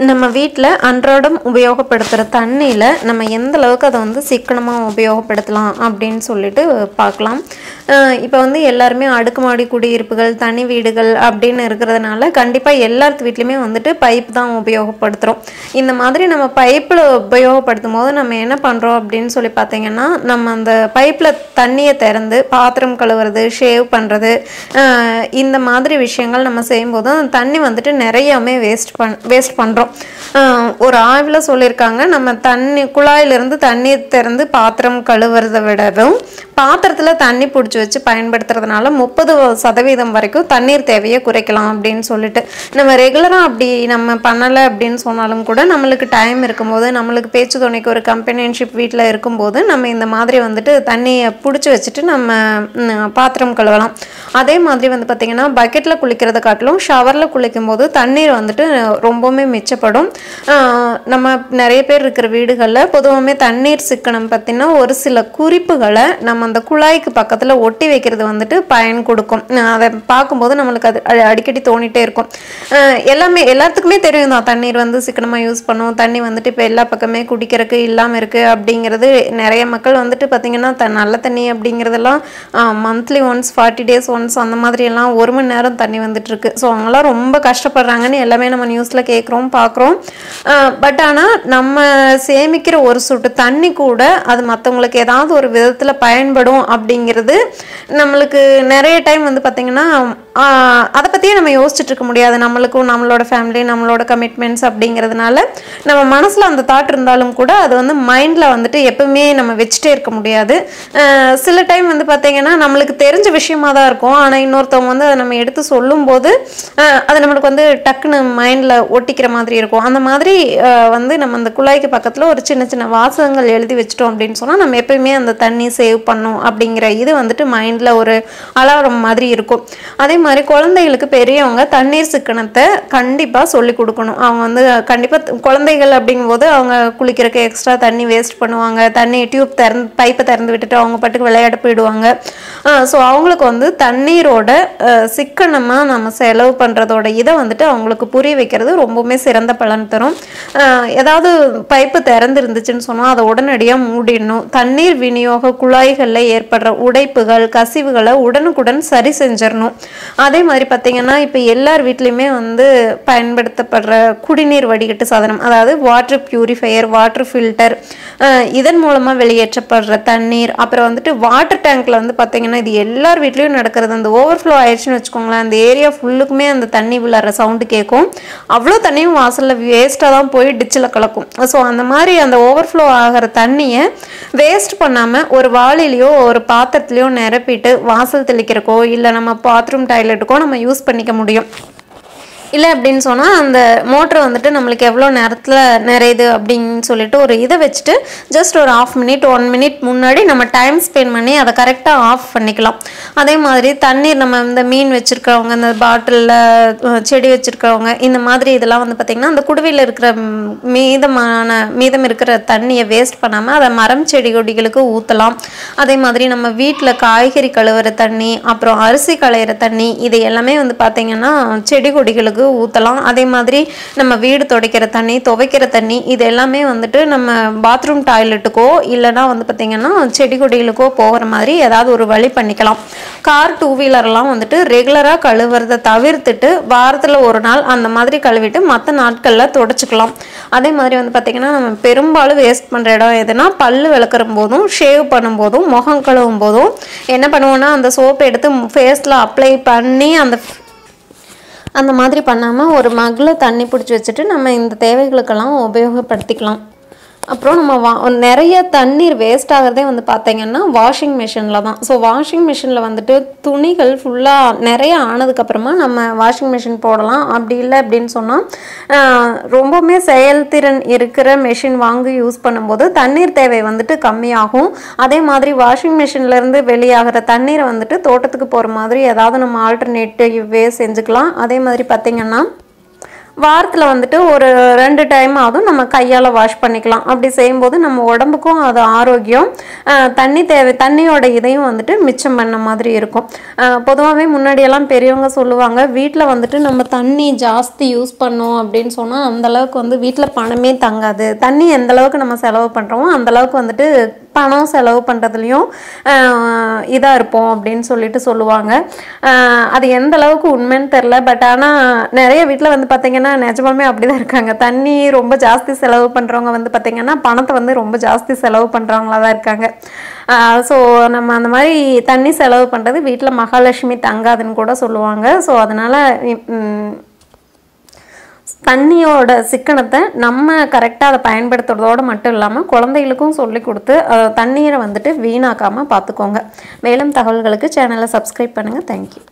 நம்ம வீட்டில் அன்றாடம் உபயோகப்படுத்துகிற தண்ணியில் நம்ம எந்த அளவுக்கு அதை வந்து சிக்கனமாக உபயோகப்படுத்தலாம் அப்படின்னு சொல்லிட்டு பார்க்கலாம் இப்போ வந்து எல்லாருமே அடுக்குமாடி குடியிருப்புகள் தனி வீடுகள் அப்படின்னு இருக்கிறதுனால கண்டிப்பாக எல்லாத்து வீட்லேயுமே வந்துட்டு பைப் தான் உபயோகப்படுத்துகிறோம் இந்த மாதிரி நம்ம பைப்பில் உபயோகப்படுத்தும் போது நம்ம என்ன பண்ணுறோம் அப்படின்னு சொல்லி பார்த்தீங்கன்னா நம்ம அந்த பைப்பில் தண்ணியை திறந்து பாத்திரம் கழுவுறது ஷேவ் பண்ணுறது இந்த மாதிரி விஷயங்கள் நம்ம செய்யும்போது அந்த தண்ணி வந்துட்டு நிறையாமே வேஸ்ட் பண் வேஸ்ட் பண்ணுறோம் ஒரு ஆய்வில் சொல்லியிருக்காங்க நம்ம தண்ணி குழாயிலிருந்து தண்ணீர் திறந்து பாத்திரம் கழுவுறதை விடவும் பாத்திரத்தில் தண்ணி பிடிச்சி வச்சு பயன்படுத்துறதுனால முப்பது சதவீதம் வரைக்கும் தண்ணீர் தேவையை குறைக்கலாம் அப்படின்னு சொல்லிட்டு. நம்ம ரெகுலராக அப்படி நம்ம பண்ணலை அப்படின்னு சொன்னாலும் கூட நம்மளுக்கு டைம் இருக்கும்போது நம்மளுக்கு பேச்சு துணைக்கு ஒரு கம்பெனியன்ஷிப் வீட்டில் இருக்கும்போது நம்ம இந்த மாதிரி வந்துட்டு தண்ணியை பிடிச்சி வச்சுட்டு நம்ம பாத்திரம் கழுவலாம். அதே மாதிரி வந்து பார்த்திங்கன்னா பக்கெட்டில் குளிக்கிறத காட்டிலும் ஷவரில் குளிக்கும் போது தண்ணீர் வந்துட்டு ரொம்பவுமே மிச்சப்படும். நம்ம நிறைய பேர் இருக்கிற வீடுகளில் பொதுவாகவே தண்ணீர் சிக்கனம் பார்த்திங்கன்னா ஒரு சில குறிப்புகளை நம்ம அந்த குழாய்க்கு பக்கத்தில் ஒட்டி வைக்கிறது வந்துட்டு பயன் கொடுக்கும். அதை பார்க்கும்போது நம்மளுக்கு அது அடிக்கடி தோணிட்டே இருக்கும். எல்லாமே எல்லாத்துக்குமே தெரியும் தான். தண்ணீர் வந்து சிக்கனமாக யூஸ் பண்ணுவோம் தண்ணி வந்துட்டு இப்போ எல்லா பக்கமே குடிக்கிறதுக்கு இல்லாமல் இருக்குது அப்படிங்கிறது. நிறைய மக்கள் வந்துட்டு பார்த்திங்கன்னா த நல்ல தண்ணி அப்படிங்கிறதெல்லாம் monthly once forty days once அந்த மாதிரியெல்லாம் ஒரு மணி நேரம் தண்ணி வந்துட்டு இருக்கு. ஸோ அவங்களாம் ரொம்ப கஷ்டப்படுறாங்கன்னு எல்லாமே நம்ம நியூஸில் கேட்குறோம் பார்க்குறோம் பட் ஆனால் நம்ம சேமிக்கிற ஒரு சொட்டு தண்ணி கூட அது மற்றவங்களுக்கு ஏதாவது ஒரு விதத்தில் பயன்படும் அப்படிங்கிறது நம்மளுக்கு நிறைய டைம் வந்து பார்த்திங்கன்னா அதை பற்றியே நம்ம யோசிச்சுட்டு இருக்க முடியாது. நம்மளுக்கும் நம்மளோட ஃபேமிலி நம்மளோட கமிட்மெண்ட்ஸ் அப்படிங்கிறதுனால நம்ம மனசில் அந்த தாட் இருந்தாலும் கூட அது வந்து மைண்டில் வந்துட்டு எப்பவுமே நம்ம வச்சுட்டே இருக்க முடியாது. சில டைம் வந்து பார்த்திங்கன்னா நம்மளுக்கு தெரிஞ்ச விஷயமா தான் இருக்கும். ஆனால் இன்னொருத்தவங்க வந்து அதை நம்ம எடுத்து சொல்லும்போது அது நம்மளுக்கு வந்து டக்குன்னு மைண்டில் ஒட்டிக்கிற மாதிரி இருக்கும். அந்த மாதிரி வந்து நம்ம அந்த குழாய்க்கு பக்கத்தில் ஒரு சின்ன சின்ன வாசகங்கள் எழுதி வச்சிட்டோம் அப்படின்னு சொன்னால் நம்ம எப்பயுமே அந்த தண்ணி சேவ் பண்ணும் அப்படிங்கிற இது வந்துட்டு மைண்டில் ஒரு அலாரம் மாதிரி இருக்கும். அதே மாதிரி மாதிரி குழந்தைகளுக்கு பெரியவங்க தண்ணீர் சிக்கனத்தை கண்டிப்பாக சொல்லி கொடுக்கணும். அவங்க வந்து கண்டிப்பாக குழந்தைகள் அப்படிங்கும்போது அவங்க குளிக்கிறக்கு எக்ஸ்ட்ரா தண்ணி வேஸ்ட் பண்ணுவாங்க. தண்ணி டியூப் திறந்து பைப்பை திறந்து விட்டுட்டு அவங்க பாட்டுக்கு விளையாட போயிடுவாங்க. ஸோ அவங்களுக்கு வந்து தண்ணீரோட சிக்கனமாக நம்ம செலவு பண்ணுறதோட இதை வந்துட்டு அவங்களுக்கு புரிய வைக்கிறது ரொம்பவுமே சிறந்த பலன் தரும். ஏதாவது பைப்பு திறந்து இருந்துச்சுன்னு சொன்னால் அதை உடனடியாக மூடிடணும். தண்ணீர் விநியோக குழாய்களில் ஏற்படுற உடைப்புகள் கசிவுகளை உடனுக்குடன் சரி செஞ்சிடணும். அதே மாதிரி பார்த்திங்கன்னா இப்போ எல்லார் வீட்லேயுமே வந்து பயன்படுத்தப்படுற குடிநீர் வடிகட்டு சாதனம் அதாவது வாட்டர் ப்யூரிஃபையர் வாட்டர் ஃபில்டர் இதன் மூலமாக வெளியேற்றப்படுற தண்ணீர் அப்புறம் வந்துட்டு வாட்டர் டேங்க்கில் வந்து பார்த்தீங்கன்னா இது எல்லார் வீட்லேயும் நடக்கிறது. அந்த ஓவர்ஃப்ளோ ஆயிடுச்சுன்னு வச்சுக்கோங்களேன் அந்த ஏரியா ஃபுல்லுக்குமே அந்த தண்ணி விளாட்ற சவுண்டு கேட்கும் அவ்வளோ தண்ணியும் வாசலில் வேஸ்ட்டாக தான் போய் டிச்சில் கலக்கும். ஸோ அந்த மாதிரி அந்த ஓவர்ஃப்ளோ ஆகிற தண்ணியை வேஸ்ட் பண்ணாமல் ஒரு வாளிலையோ ஒரு பாத்திரத்துலையோ நிரப்பிட்டு வாசல் தெளிக்கிறக்கோ இல்லை நம்ம பாத்ரூம் டாய்லெட்டுக்கோ நம்ம யூஸ் பண்ணிக்க முடியும். இல்லை அப்படின்னு சொன்னால் அந்த மோட்ரு வந்துட்டு நம்மளுக்கு எவ்வளோ நேரத்தில் நிறையுது அப்படின்னு சொல்லிட்டு ஒரு இதை வச்சுட்டு ஜஸ்ட் ஒரு ஆஃப் மினிட் ஒன் மினிட் முன்னாடி நம்ம டைம் ஸ்பெண்ட் பண்ணி அதை கரெக்டாக ஆஃப் பண்ணிக்கலாம். அதே மாதிரி தண்ணீர் நம்ம இந்த மீன் வச்சுருக்கிறவங்க இந்த பாட்டிலில் செடி வச்சுருக்கிறவங்க இந்த மாதிரி இதெல்லாம் வந்து பார்த்திங்கன்னா அந்த குடுவையில் இருக்கிற மீதமான மீதம் இருக்கிற தண்ணியை வேஸ்ட் பண்ணாமல் அதை மரம் செடி கொடிகளுக்கு ஊற்றலாம் அதே மாதிரி நம்ம வீட்டில் காய்கறி கழுவுற தண்ணி அப்புறம் அரிசி களையிற தண்ணி இது எல்லாமே வந்து பார்த்திங்கன்னா செடி கொடிகளுக்கு ஊற்றலாம் அதே மாதிரி நம்ம வீடு துடைக்கிற தண்ணி துவைக்கிற தண்ணி இது எல்லாமே வந்துட்டு நம்ம பாத்ரூம் டாய்லெட்டுக்கோ இல்லைன்னா வந்து பார்த்திங்கன்னா செடி கொடிகளுக்கோ போகிற மாதிரி ஏதாவது ஒரு வழி பண்ணிக்கலாம். கார் டூ வீலர்லாம் வந்துட்டு ரெகுலராக கழுவுறதை தவிர்த்துட்டு வாரத்தில் ஒரு நாள் அந்த மாதிரி கழுவிட்டு மற்ற நாட்களில் துடைச்சிக்கலாம். அதே மாதிரி வந்து பார்த்திங்கன்னா நம்ம பெரும்பாலும் வேஸ்ட் பண்ணுற இடம் எதுனா பல்லு விளக்குற போதும் ஷேவ் பண்ணும்போதும் முகம் கழுவும் போதும். என்ன பண்ணுவோன்னா அந்த சோப்பை எடுத்து ஃபேஸில் அப்ளை பண்ணி அந்த அந்த மாதிரி பண்ணாமல் ஒரு மகில் தண்ணி பிடிச்சி வச்சுட்டு நம்ம இந்த தேவைகளுக்கெல்லாம் உபயோகப்படுத்திக்கலாம். அப்புறம் நம்ம வா நிறைய தண்ணீர் வேஸ்ட் ஆகிறதே வந்து பார்த்தீங்கன்னா வாஷிங் மிஷினில் தான். ஸோ வாஷிங் மிஷினில் வந்துட்டு துணிகள் ஃபுல்லாக நிறைய ஆனதுக்கப்புறமா நம்ம வாஷிங் மிஷின் போடலாம். அப்படி இல்லை அப்படின்னு சொன்னால் ரொம்பவுமே செயல்திறன் இருக்கிற மிஷின் வாங்கி யூஸ் பண்ணும்போது தண்ணீர் தேவை வந்துட்டு கம்மியாகும். அதே மாதிரி வாஷிங் மிஷின்லேருந்து வெளியாகிற தண்ணீரை வந்துட்டு தோட்டத்துக்கு போகிற மாதிரி ஏதாவது நம்ம ஆல்டர்னேட்டிவ் வே செஞ்சுக்கலாம். அதே மாதிரி பார்த்திங்கன்னா வாரத்தில் வந்துட்டு ஒரு ரெண்டு டைம் ஆகும் நம்ம கையால் வாஷ் பண்ணிக்கலாம். அப்படி செய்யும்போது நம்ம உடம்புக்கும் அது ஆரோக்கியம். தண்ணி தேவை தண்ணியோட இதையும் வந்துட்டு மிச்சம் பண்ண மாதிரி இருக்கும். பொதுவாகவே முன்னாடியெல்லாம் பெரியவங்க சொல்லுவாங்க வீட்டில் வந்துட்டு நம்ம தண்ணி ஜாஸ்தி யூஸ் பண்ணோம் அப்படின்னு சொன்னால் அந்த அளவுக்கு வந்து வீட்டில் பணமே தங்காது. தண்ணி எந்தளவுக்கு நம்ம செலவு பண்ணுறோமோ அந்தளவுக்கு வந்துட்டு பணம் செலவு பண்ணுறதுலையும் இதாக இருப்போம் அப்படின்னு சொல்லிட்டு சொல்லுவாங்க. அது எந்த அளவுக்கு உண்மைன்னு தெரில பட் ஆனால் நிறைய வீட்டில் வந்து பார்த்திங்கன்னா நிஜமாலுமே அப்படி தான் இருக்காங்க. தண்ணி ரொம்ப ஜாஸ்தி செலவு பண்ணுறவங்க வந்து பார்த்திங்கன்னா பணத்தை வந்து ரொம்ப ஜாஸ்தி செலவு பண்ணுறவங்களா தான் இருக்காங்க ஸோ நம்ம அந்த மாதிரி தண்ணி செலவு பண்ணுறது வீட்டில் மகாலட்சுமி தங்காதுன்னு கூட சொல்லுவாங்க. ஸோ அதனால் தண்ணியோட சிக்கனத்தை நம்ம கரெக்டாக அதை பயன்படுத்துறதோடு மட்டும் இல்லாமல் குழந்தைகளுக்கும் சொல்லி கொடுத்து தண்ணீரை வந்துட்டு வீணாக்காமல் பார்த்துக்கோங்க. மேலும் தகவல்களுக்கு சேனலை சப்ஸ்கிரைப் பண்ணுங்கள் தேங்க்யூ